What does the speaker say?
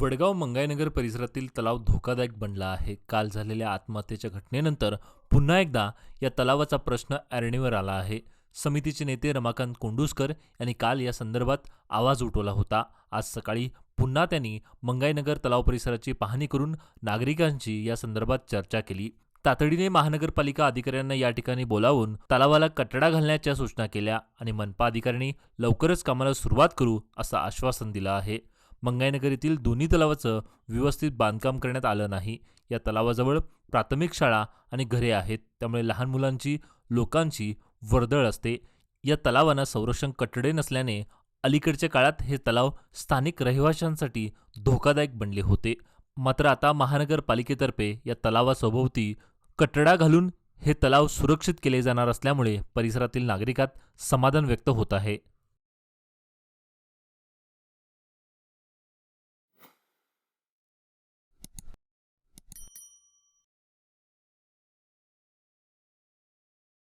वडगाव मंगाईनगर परिसरातील तलाव धोकादायक बनला आहे. काल झालेल्या आत्महत्येच्या घटनेनंतर पुन्हा एकदा या तलावाचा प्रश्न ऐरणीवर आला आहे. समितीचे नेते रमाकांत कोंडुसकर यांनी काल या संदर्भात आवाज उठवला होता. आज सकाळी पुन्हा त्यांनी मंगाईनगर तलाव परिसराची पाहणी करून नागरिकांची या संदर्भात चर्चा केली. तातडीने महानगरपालिका अधिकाऱ्यांना या ठिकाणी बोलावून तलावाला कटडा घालण्याच्या सूचना केल्या आणि मनपा अधिकाऱ्यांनी लवकरच कामाला सुरुवात करू असं आश्वासन दिलं आहे. मंगाईनगर येथील दोन्ही तलावाचं व्यवस्थित बांधकाम करण्यात आलं नाही. या तलावाजवळ प्राथमिक शाळा आणि घरे आहेत. त्यामुळे लहान मुलांची लोकांची वर्दळ असते. या तलावांना संरक्षण कटडे नसल्याने अलीकडच्या काळात हे तलाव स्थानिक रहिवाशांसाठी धोकादायक बनले होते. मात्र आता महानगरपालिकेतर्फे या तलावासभोवती कटडा घालून हे तलाव सुरक्षित केले जाणार असल्यामुळे परिसरातील नागरिकात समाधान व्यक्त होत आहे.